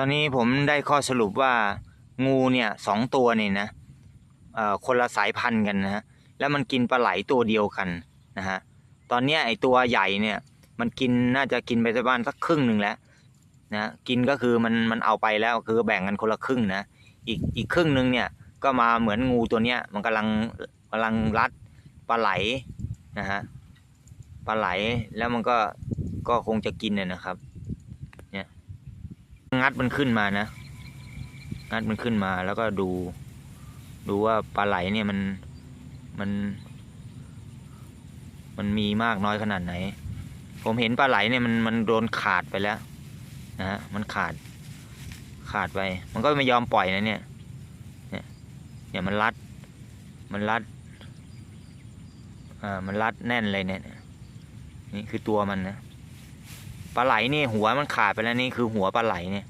ตอนนี้ผมได้ข้อสรุปว่างูเนี่ยสองตัวนี่นะคนละสายพันธุ์กันนะฮะแล้วมันกินปลาไหลตัวเดียวกันนะฮะตอนนี้ไอตัวใหญ่เนี่ยมันกินน่าจะกินไปประมาณสักครึ่งหนึ่งแล้วนะกินก็คือมันมันเอาไปแล้วคือแบ่งกันคนละครึ่งนะอีกอีกครึ่งหนึ่งเนี่ยก็มาเหมือนงูตัวเนี้ยมันกำลังกำลังรัดปลาไหลนะฮะปลาไหลแล้วมันก็ก็คงจะกินเนี่ยนะครับ งัดมันขึ้นมานะ งัดมันขึ้นมาแล้วก็ดู ดูว่าปลาไหลเนี่ยมันมัน มันมีมากน้อยขนาดไหน ผมเห็นปลาไหลเนี่ยมันมันโดนขาดไปแล้วนะฮะมันขาด ขาดไป มันก็ไม่ยอมปล่อยนะเนี่ย เนี่ยเนี่ยมันรัด มันรัดอ่ามันรัดแน่นเลยเนี่ย นี่คือตัวมันนะ ปลาไหลนี่หัวมันขาดไปแล้วนี่คือหัวปลาไหลเนี่ย